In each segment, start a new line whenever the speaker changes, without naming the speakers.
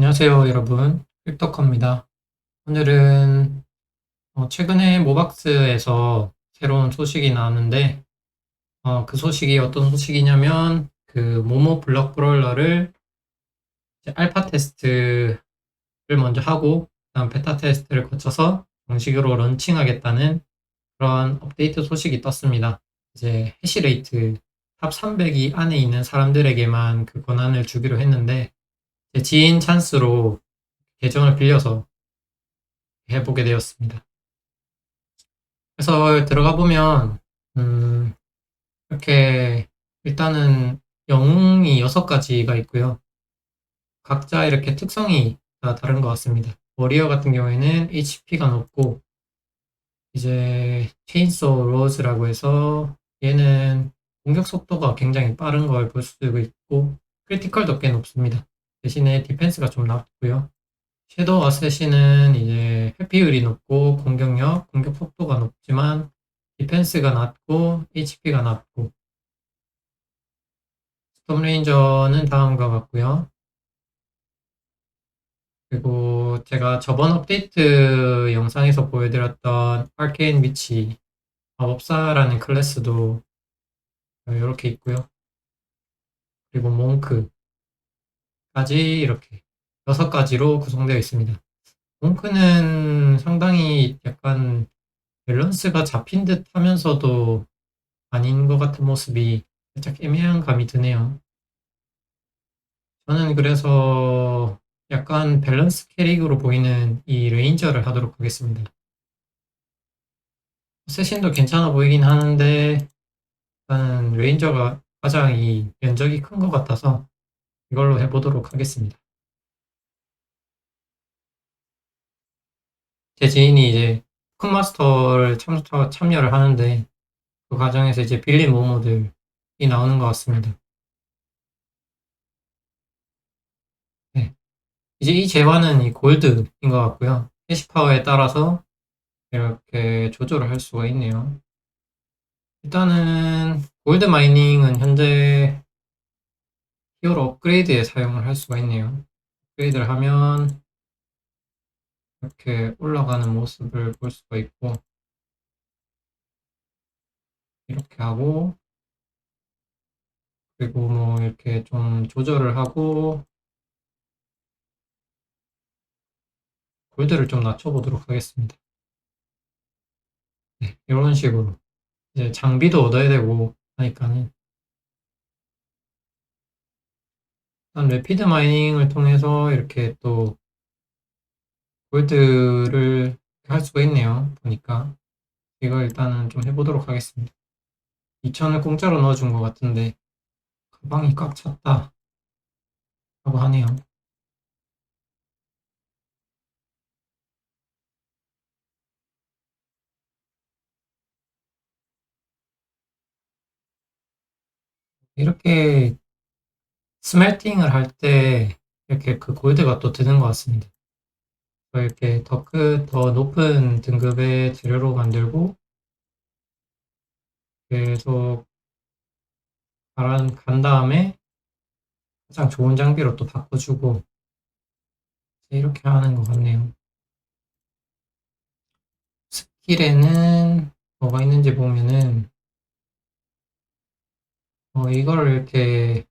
안녕하세요, 여러분. 크립토커입니다. 오늘은 어, 최근에 모박스에서 새로운 소식이 나왔는데 어, 그 소식이 어떤 소식이냐면 그 모모 블럭 브롤러를 알파 테스트를 먼저 하고 그다음 베타 테스트를 거쳐서 정식으로 런칭하겠다는 그런 업데이트 소식이 떴습니다. 이제 해시레이트 탑 300이 안에 있는 사람들에게만 그 권한을 주기로 했는데 제 지인 찬스로 계정을 빌려서 해보게 되었습니다. 그래서 들어가 보면 음, 이렇게 일단은 영웅이 6가지가 있고요. 각자 이렇게 특성이 다 다른 것 같습니다. 워리어 같은 경우에는 HP가 높고 이제 체인소 로즈라고 해서 얘는 공격 속도가 굉장히 빠른 걸 볼 수 있고 크리티컬도 꽤 높습니다. 대신에 디펜스가 좀 낮고요. 섀도우 어쌔신은 이제 회피율이 높고 공격력, 공격 속도가 높지만 디펜스가 낮고 HP가 낮고 스톰레인저는 다음과 같고요. 그리고 제가 저번 업데이트 영상에서 보여드렸던 아케인 위치 마법사라는 클래스도 이렇게 있고요. 그리고 몽크 까지 이렇게 여섯 가지로 구성되어 있습니다. 몽크는 상당히 약간 밸런스가 잡힌 듯 하면서도 아닌 것 같은 모습이 살짝 애매한 감이 드네요. 저는 그래서 약간 밸런스 캐릭으로 보이는 이 레인저를 하도록 하겠습니다. 세신도 괜찮아 보이긴 하는데 일단은 레인저가 가장 이 면적이 큰 것 같아서 이걸로 해보도록 하겠습니다. 제 지인이 이제 큰マ스터를 참, 참여를 하는데 그 과정에서 이제 빌린 모모들이 나오는 것 같습니다. 네. 이제 이 재화는 이 골드인 것 같고요. 해시파워에 따라서 이렇게 조절을 할 수가 있네요. 일단은 골드 마이닝은 현재 히어로 업그레이드에 사용을 할 수가 있네요. 업그레이드를 하면 이렇게 올라가는 모습을 볼 수가 있고 이렇게 하고 그리고 뭐 이렇게 좀 조절을 하고 골드를 좀 낮춰보도록 하겠습니다. 네, 이런 식으로 이제 장비도 얻어야 되고 하니까는 레피드 마이닝을 통해서 이렇게 또 골드를 할 수가 있네요. 보니까 이거 일단은 좀 해보도록 하겠습니다. 2천을 공짜로 넣어준 것 같은데 가방이 꽉 찼다 라고 하네요. 이렇게 스멜팅을 할 때 이렇게 그 골드가 또 드는 것 같습니다. 이렇게 더 큰, 더 높은 등급의 재료로 만들고 계속 간, 간 다음에 가장 좋은 장비로 또 바꿔주고 이렇게 하는 것 같네요. 스킬에는 뭐가 있는지 보면은 어, 이걸 이렇게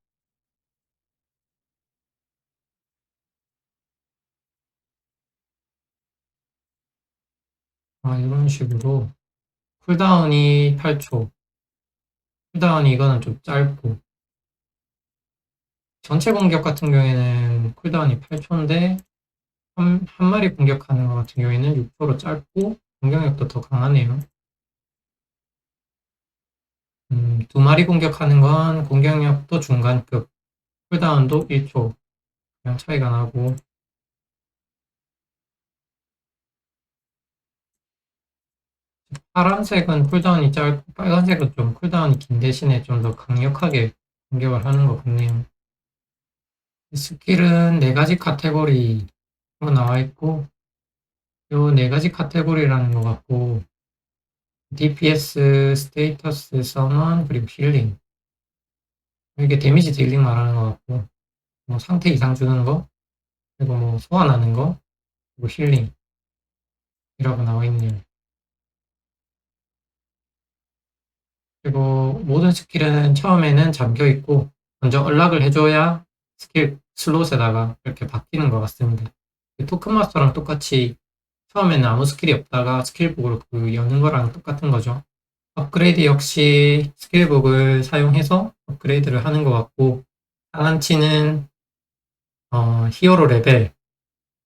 아, 이런 식으로 쿨다운이 8초. 쿨다운이 이거는 좀 짧고. 전체 공격 같은 경우에는 쿨다운이 8초인데 한, 한 마리 공격하는 것 같은 경우에는 6초로 짧고 공격력도 더 강하네요. 음, 두 마리 공격하는 건 공격력도 중간급, 쿨다운도 1초. 그냥 차이가 나고 파란색은 쿨다운이 짧고 빨간색은 좀 쿨다운이 긴 대신에 좀 더 강력하게 공격을 하는 것 같네요. 스킬은 네 가지 카테고리로 나와 있고 요 네 가지 카테고리라는 것 같고 DPS, 스테이터스, 서먼, 그리고 힐링 이게 데미지 딜링 말하는 것 같고 뭐 상태 이상 주는 거 그리고 뭐 소환하는 거, 그리고 힐링 이라고 나와 있네요. 그리고 모든 스킬은 처음에는 잠겨 있고 먼저 연락을 해줘야 스킬 슬롯에다가 이렇게 바뀌는 것 같습니다. 토큰 마스터랑 똑같이 처음에는 아무 스킬이 없다가 스킬북으로 그 여는 거랑 똑같은 거죠. 업그레이드 역시 스킬북을 사용해서 업그레이드를 하는 것 같고 하란치는 어, 히어로 레벨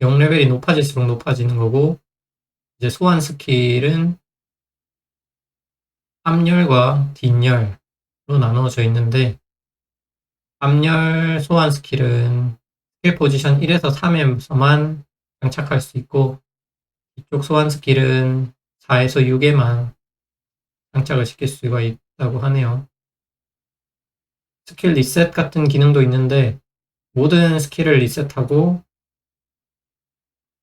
0레벨이 높아질수록 높아지는 거고 이제 소환 스킬은 앞열과 뒷열로 나누어져 있는데 앞열 소환 스킬은 스킬 포지션 1에서 3에서만 장착할 수 있고 이쪽 소환 스킬은 4에서 6에만 장착을 시킬 수가 있다고 하네요. 스킬 리셋 같은 기능도 있는데 모든 스킬을 리셋하고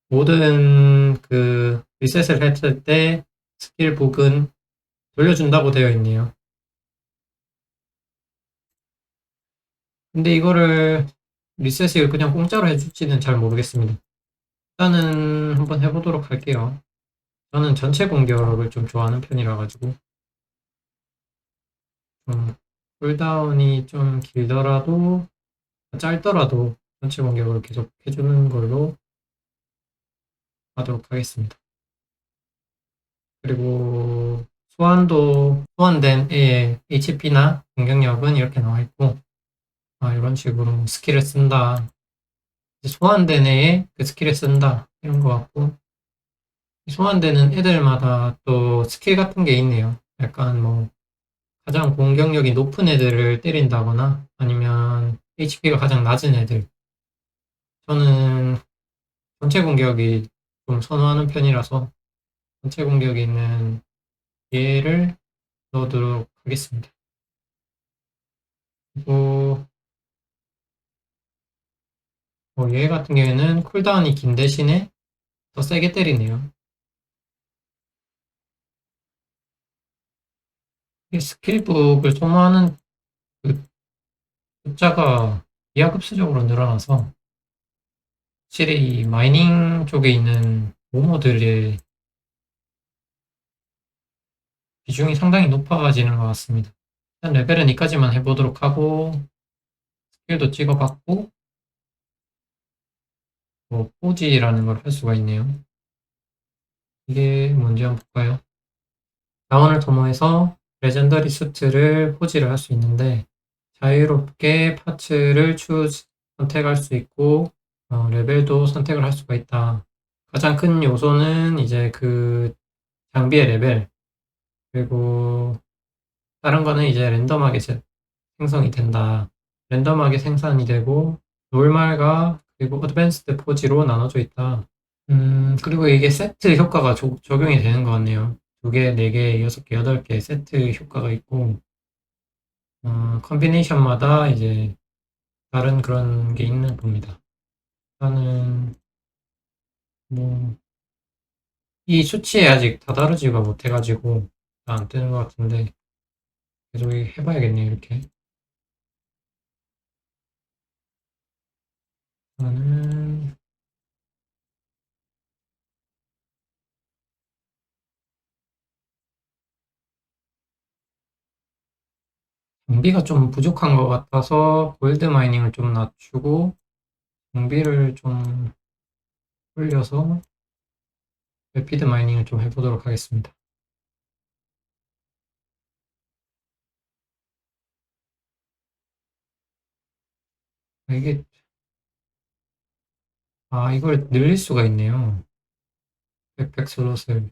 모든 그 리셋을 했을 때 스킬북은 돌려준다고 되어 있네요. 근데 이거를 리셋을 그냥 공짜로 해줄지는 잘 모르겠습니다. 일단은 한번 해보도록 할게요. 저는 전체 공격을 좀 좋아하는 편이라 가지고 좀 쿨다운이 좀 길더라도 짧더라도 전체 공격을 계속 해주는 걸로 하도록 하겠습니다. 그리고 소환도 소환된 A의 HP나 공격력은 이렇게 나와 있고 아, 이런 식으로 스킬을 쓴다. 소환된 애에 그 스킬을 쓴다. 이런 것 같고 소환되는 애들마다 또 스킬 같은 게 있네요. 약간 뭐 가장 공격력이 높은 애들을 때린다거나 아니면 HP가 가장 낮은 애들. 저는 전체 공격이 좀 선호하는 편이라서 전체 공격에 있는 얘를 넣도록 하겠습니다. 그리고 어, 얘 같은 경우에는 쿨다운이 긴 대신에 더 세게 때리네요. 스킬북을 소모하는 그 숫자가 비하급수적으로 늘어나서 확실히 마이닝 쪽에 있는 모모들의 비중이 상당히 높아지는 것 같습니다. 일단 레벨은 2까지만 해보도록 하고 스킬도 찍어봤고 뭐 포지라는 걸 할 수가 있네요. 이게 뭔지 한번 볼까요? 자원을 소모해서 레전더리 수트를 포지를 할 수 있는데 자유롭게 파츠를 추 선택할 수 있고 어, 레벨도 선택을 할 수가 있다. 가장 큰 요소는 이제 그 장비의 레벨 그리고 다른 거는 이제 랜덤하게 생성이 된다. 랜덤하게 생산이 되고 노멀과 그리고 어드밴스드 포지로 나눠져 있다. 음, 그리고 이게 세트 효과가 조, 적용이 되는 것 같네요. 두 개, 네 개, 여섯 개, 여덟 개 세트 효과가 있고, 어, 컨비네이션마다 이제 다른 그런 게 있는 겁니다. 일단은, 뭐, 이 수치에 아직 다다르지가 못해가지고 안 뜨는 것 같은데, 계속 해봐야겠네요, 이렇게. 저는 장비가 좀 부족한 것 같아서 골드 마이닝을 좀 낮추고 장비를 좀 올려서 레피드 마이닝을 좀 해보도록 하겠습니다. 이게 아 이걸 늘릴 수가 있네요. 백팩 슬롯을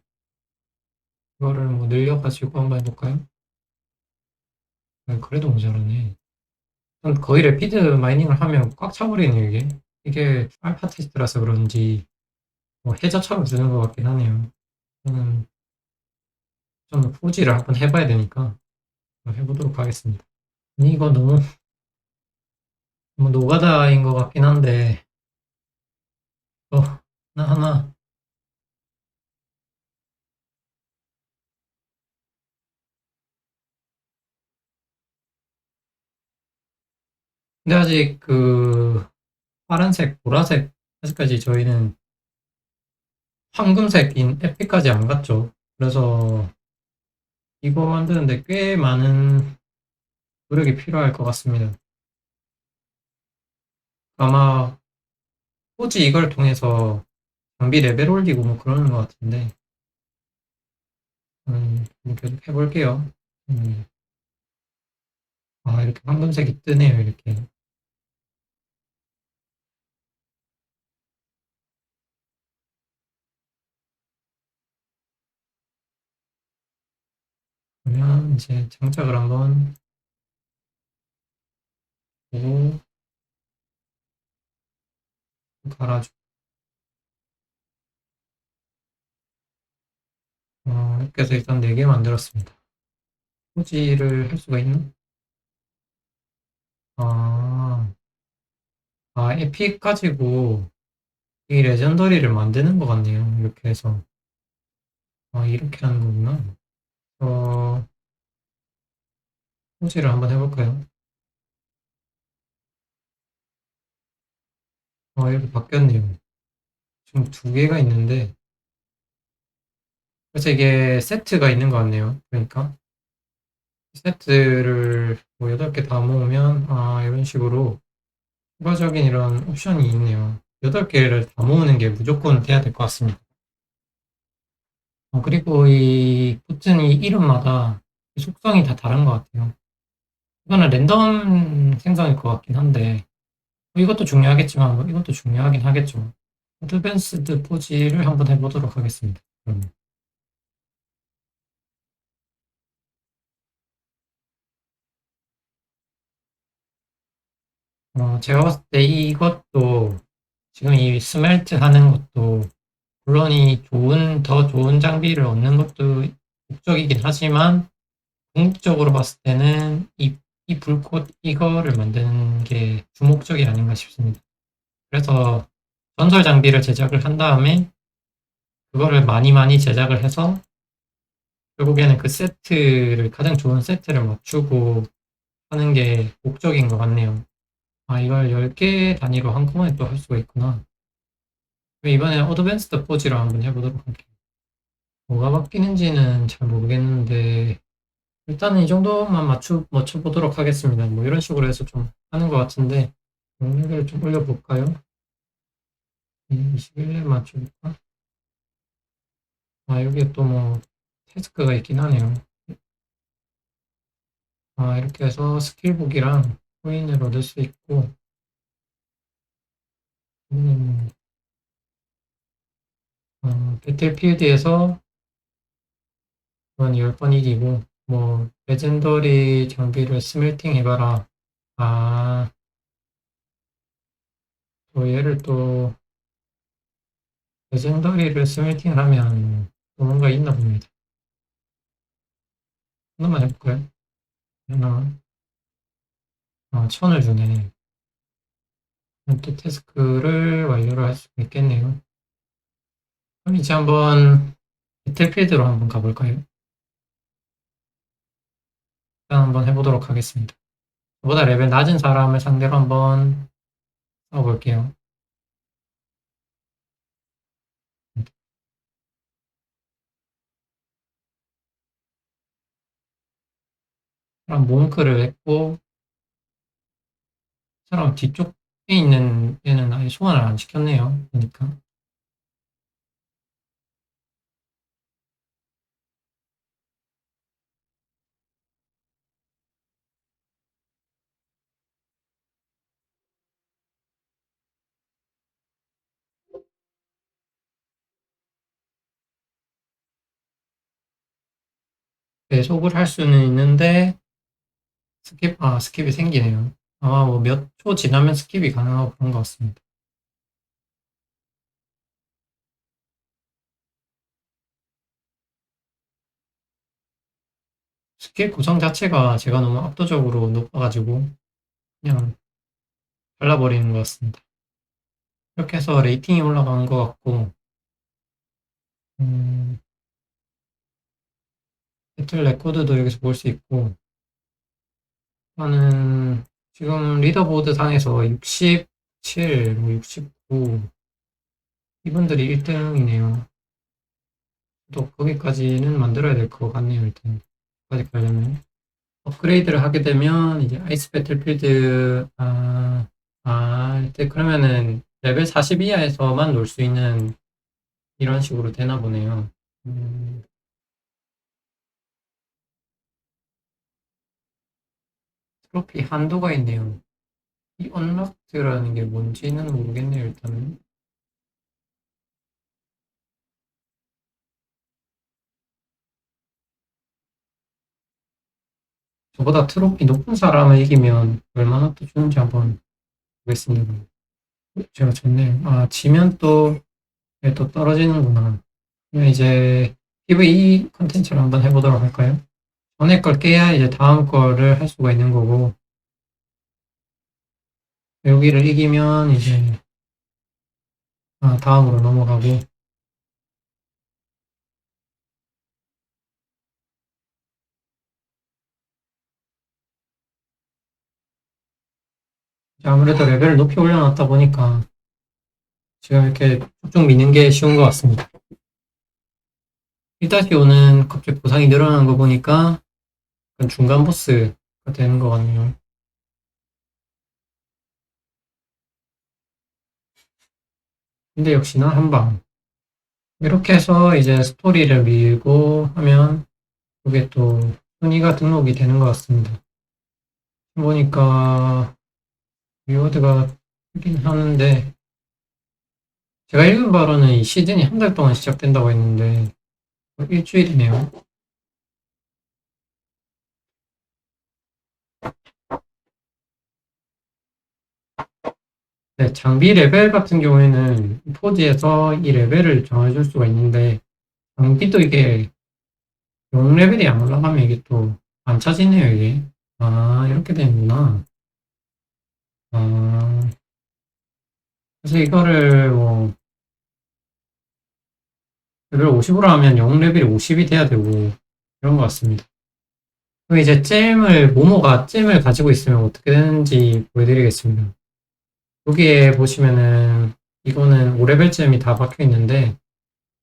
이거를 뭐 늘려가지고 한번 해볼까요? 아, 그래도 모자라네. 거의 레피드 마이닝을 하면 꽉 차버리네요, 이게. 이게 알파 테스트라서 그런지 뭐 해저처럼 되는 것 같긴 하네요. 저는 좀 포지를 한번 해봐야 되니까 해보도록 하겠습니다. 이거 너무 뭐 노가다인 것 같긴 한데 어, 하나 하나 근데 아직 그 파란색, 보라색 아직까지 저희는 황금색인 에피까지 안 갔죠. 그래서 이거 만드는데 꽤 많은 노력이 필요할 것 같습니다. 아마 굳이 이걸 통해서 장비 레벨 올리고 뭐 그러는 것 같은데 음, 계속 해볼게요. 음. 아 이렇게 황금색이 뜨네요 이렇게 그러면 이제 장착을 한번 보고 갈아주고 어, 이렇게 해서 일단 4개 만들었습니다. 포지를 할 수가 있나? 아, 아 에픽 가지고 이 레전더리를 만드는 것 같네요. 이렇게 해서 아 이렇게 하는 거구나. 어, 포지를 한번 해볼까요? 어, 이렇게 바뀌었네요. 지금 두 개가 있는데 그래서 이게 세트가 있는 것 같네요. 그러니까 세트를 뭐 8개 다 모으면 아 이런 식으로 추가적인 이런 옵션이 있네요. 8개를 다 모으는 게 무조건 돼야 될 것 같습니다. 어, 그리고 이 버튼이 이름마다 속성이 다 다른 것 같아요. 이거는 랜덤 생성일 것 같긴 한데 뭐 이것도 중요하겠지만 뭐 이것도 중요하긴 하겠죠. 어드밴스드 포지를 한번 해보도록 하겠습니다. 그러면. 어, 제가 봤을 때 이것도 지금 이 스멜트 하는 것도 물론 이 좋은 더 좋은 장비를 얻는 것도 목적이긴 하지만 궁극적으로 봤을 때는 이, 이 불꽃 이거를 만드는 게 주목적이 아닌가 싶습니다. 그래서 전설 장비를 제작을 한 다음에 그거를 많이 많이 제작을 해서 결국에는 그 세트를 가장 좋은 세트를 맞추고 하는 게 목적인 것 같네요. 아, 이걸 10개 단위로 한꺼번에 또 할 수가 있구나. 이번에 어드밴스드 포지로 한번 해보도록 할게요. 뭐가 바뀌는지는 잘 모르겠는데, 일단은 이 정도만 맞춰, 맞춰보도록 하겠습니다. 뭐 이런 식으로 해서 좀 하는 것 같은데, 용량을 좀 올려볼까요? 21에 맞춰볼까? 아, 여기에 또 뭐, 태스크가 있긴 하네요. 아, 이렇게 해서 스킬북이랑 코인을 얻을 수 있고, 음, 어, 배틀필드에서 한 10번 이기고, 뭐, 레전더리 장비를 스멜팅 해봐라. 아, 또 얘를 또, 레전더리를 스멜팅을 하면 또 뭔가 있나 봅니다. 하나만 해볼까요? 하나만. 아, 천을 주네. 또 태스크를 완료를 할 수 있겠네요. 그럼 이제 한번 배틀필드로 한번 가볼까요? 한번 해보도록 하겠습니다. 저보다 레벨 낮은 사람을 상대로 한번 써볼게요. 그럼 몽크를 했고 사람 뒤쪽에 있는 얘는 아예 소환을 안 시켰네요. 보니까. 계속을 할 수는 있는데 스킵, 아, 스킵이 생기네요. 아마 뭐 몇 초 지나면 스킵이 가능하고 그런 것 같습니다. 스킵 구성 자체가 제가 너무 압도적으로 높아가지고 그냥 잘라버리는 것 같습니다. 이렇게 해서 레이팅이 올라가는 것 같고 음, 배틀 레코드도 여기서 볼 수 있고 저는 지금 리더보드 상에서 67, 뭐 69, 이분들이 1등이네요. 또 거기까지는 만들어야 될 것 같네요, 일단. 거기까지 가려면. 업그레이드를 하게 되면, 이제 아이스 배틀필드, 아, 아, 이때 그러면은 레벨 40 이하에서만 놀 수 있는 이런 식으로 되나 보네요. 음, 트로피 한도가 있네요. 이 언락트라는 게 뭔지는 모르겠네요, 일단은. 저보다 트로피 높은 사람을 이기면 얼마나 또 주는지 한번 보겠습니다. 제가 졌네요. 아, 지면 또, 이게 또 떨어지는구나. 그럼 이제 PVE 컨텐츠를 한번 해보도록 할까요? 전에 걸 깨야 이제 다음 거를 할 수가 있는 거고, 여기를 이기면 이제, 아, 다음으로 넘어가고, 아무래도 레벨을 높이 올려놨다 보니까 지금 이렇게 쭉쭉 미는 게 쉬운 것 같습니다. 1-5는 갑자기 보상이 늘어나는 거 보니까 중간 보스가 되는 것 같네요. 근데 역시나 한방. 이렇게 해서 이제 스토리를 밀고 하면 그게 또 순위가 등록이 되는 것 같습니다. 보니까 리워드가 크긴 하는데 제가 읽은 바로는 이 시즌이 한 달 동안 시작된다고 했는데 일주일이네요. 네, 장비 레벨 같은 경우에는 포지에서 이 레벨을 정해줄 수가 있는데 장비도 이게 용 레벨이 안 올라가면 이게 또 안 차지네요 이게. 아 이렇게 되는구나. 아. 그래서 이거를 뭐 레벨 50으로 하면 용 레벨이 50이 돼야 되고 이런 것 같습니다. 그럼 이제 잼을 모모가 잼을 가지고 있으면 어떻게 되는지 보여드리겠습니다 여기에 보시면은 이거는 5레벨 잼이 다 박혀 있는데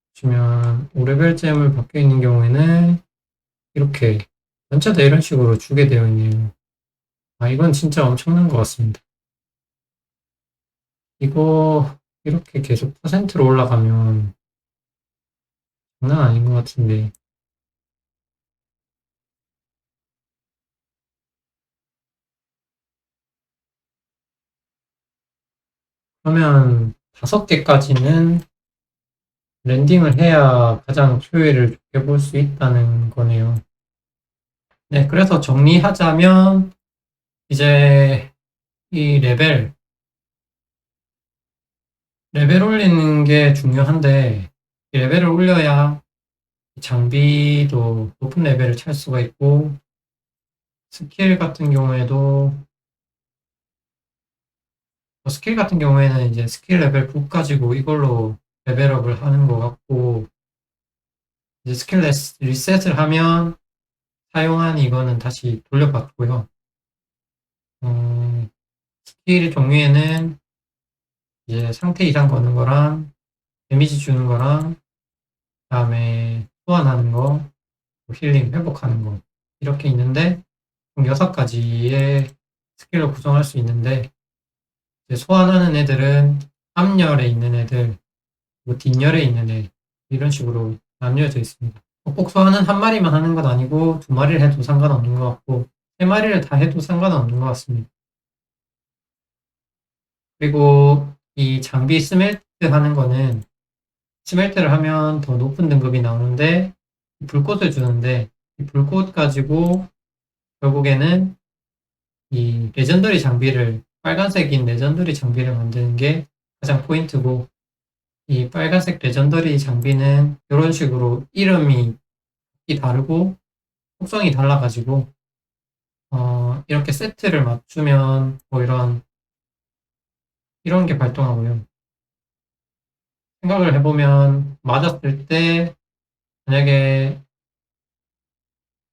보시면 5레벨 잼을 박혀 있는 경우에는 이렇게 전체 다 이런 식으로 주게 되어 있네요. 아 이건 진짜 엄청난 것 같습니다. 이거 이렇게 계속 퍼센트로 올라가면 장난 아닌 것 같은데 그러면 다섯 개까지는 랜딩을 해야 가장 효율을 좋게 볼 수 있다는 거네요. 네, 그래서 정리하자면 이제 이 레벨 레벨 올리는 게 중요한데 이 레벨을 올려야 장비도 높은 레벨을 찰 수가 있고 스킬 같은 경우에도 뭐 스킬 같은 경우에는 이제 스킬 레벨 9 가지고 이걸로 레벨업을 하는 것 같고 이제 스킬 리셋을 하면 사용한 이거는 다시 돌려받고요. 어, 스킬 종류에는 이제 상태 이상 거는 거랑 데미지 주는 거랑 그다음에 소환하는 거, 뭐 힐링 회복하는 거 이렇게 있는데 총 여섯 가지의 스킬로 구성할 수 있는데 소환하는 애들은 앞열에 있는 애들, 뭐 뒷열에 있는 애 이런 식으로 나뉘어져 있습니다. 꼭 소환은 한 마리만 하는 건 아니고 두 마리를 해도 상관없는 것 같고 세 마리를 다 해도 상관없는 것 같습니다. 그리고 이 장비 스멜트 하는 거는 스멜트를 하면 더 높은 등급이 나오는데 불꽃을 주는데 이 불꽃 가지고 결국에는 이 레전더리 장비를 빨간색인 레전더리 장비를 만드는 게 가장 포인트고 이 빨간색 레전더리 장비는 이런 식으로 이름이 다르고 속성이 달라가지고 어, 이렇게 세트를 맞추면 뭐 이런 이런 게 발동하고요. 생각을 해보면 맞았을 때 만약에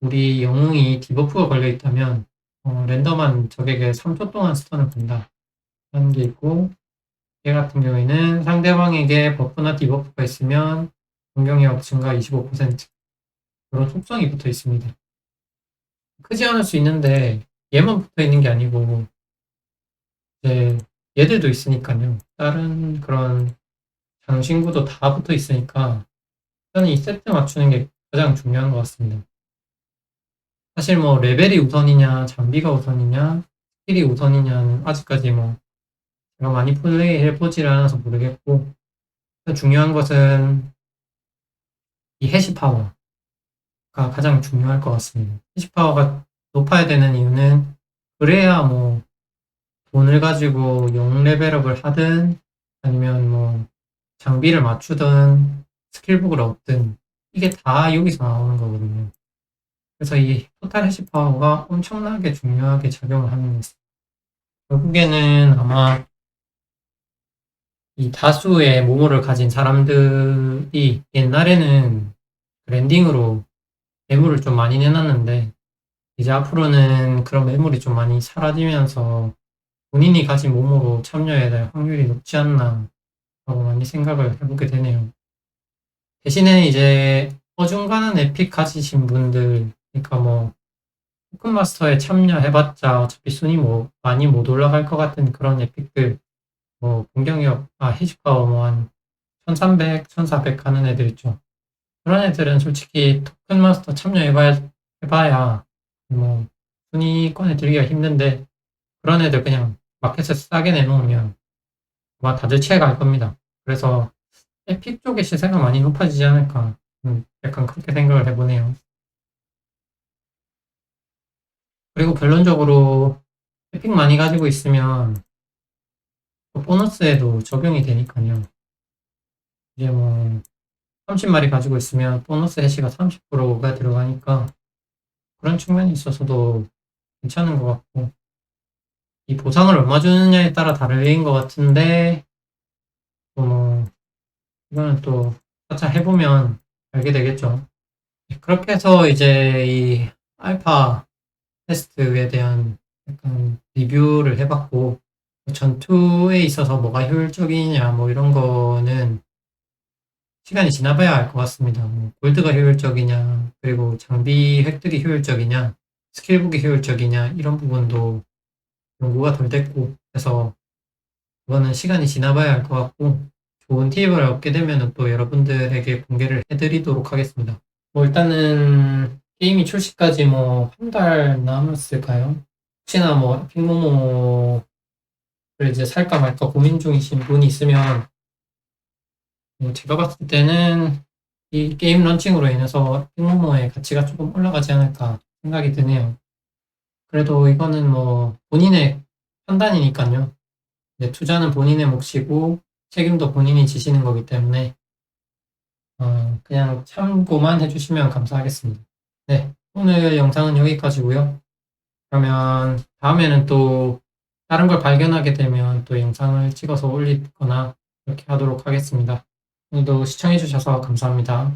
우리 영웅이 디버프가 걸려 있다면 어, 랜덤한 적에게 3초 동안 스턴을 본다. 라는 게 있고, 얘 같은 경우에는 상대방에게 버프나 디버프가 있으면 공격력 증가 25% 그런 속성이 붙어 있습니다. 크지 않을 수 있는데 얘만 붙어 있는 게 아니고 이제 얘들도 있으니까요. 다른 그런 장신구도 다 붙어 있으니까 저는 이 세트 맞추는 게 가장 중요한 것 같습니다. 사실 뭐 레벨이 우선이냐 장비가 우선이냐 스킬이 우선이냐는 아직까지 뭐 제가 많이 플레이 해 보질 않아서 모르겠고 중요한 것은 이 해시 파워가 가장 중요할 것 같습니다. 해시 파워가 높아야 되는 이유는 그래야 뭐 돈을 가지고 용 레벨업을 하든 아니면 뭐 장비를 맞추든 스킬북을 얻든 이게 다 여기서 나오는 거거든요. 그래서 이 토탈 해시 파워가 엄청나게 중요하게 작용을 하는 것입니다. 결국에는 아마 이 다수의 모모를 가진 사람들이 옛날에는 랜딩으로 매물을 좀 많이 내놨는데 이제 앞으로는 그런 매물이 좀 많이 사라지면서 본인이 가진 모모로 참여해야 될 확률이 높지 않나 라고 많이 생각을 해보게 되네요. 대신에 이제 어중간한 에픽 가지신 분들 그러니까 뭐 토큰 마스터에 참여해봤자 어차피 순위 뭐 많이 못 올라갈 것 같은 그런 에픽들 뭐 공격력 아 해시파워 뭐한 1300, 1400 가는 애들 있죠. 그런 애들은 솔직히 토큰 마스터 참여해봐야 해봐야 뭐 순위권에 들기가 힘든데 그런 애들 그냥 마켓에 싸게 내놓으면 아마 다들 취해갈 겁니다. 그래서 에픽 쪽의 시세가 많이 높아지지 않을까 음, 약간 그렇게 생각을 해보네요. 그리고 결론적으로 에픽 많이 가지고 있으면 보너스에도 적용이 되니까요. 이제 뭐 30마리 가지고 있으면 보너스 해시가 30%가 들어가니까 그런 측면이 있어서도 괜찮은 것 같고 이 보상을 얼마 주느냐에 따라 다르인 것 같은데 또뭐 이거는 또 차차 해보면 알게 되겠죠. 그렇게 해서 이제 이 알파 테스트에 대한 약간 리뷰를 해봤고 전투에 있어서 뭐가 효율적이냐 뭐 이런 거는 시간이 지나봐야 알 것 같습니다. 뭐 골드가 효율적이냐 그리고 장비 획득이 효율적이냐 스킬북이 효율적이냐 이런 부분도 연구가 덜 됐고 그래서 그거는 시간이 지나봐야 알 것 같고 좋은 팁을 얻게 되면 또 여러분들에게 공개를 해드리도록 하겠습니다. 뭐 일단은 게임이 출시까지 뭐 한 달 남았을까요? 혹시나 뭐 핑모모를 이제 살까 말까 고민 중이신 분이 있으면 뭐 제가 봤을 때는 이 게임 런칭으로 인해서 핑모모의 가치가 조금 올라가지 않을까 생각이 드네요. 그래도 이거는 뭐 본인의 판단이니까요. 투자는 본인의 몫이고 책임도 본인이 지시는 거기 때문에 어, 그냥 참고만 해주시면 감사하겠습니다. 네, 오늘 영상은 여기까지고요. 그러면 다음에는 또 다른 걸 발견하게 되면 또 영상을 찍어서 올리거나 이렇게 하도록 하겠습니다. 오늘도 시청해주셔서 감사합니다.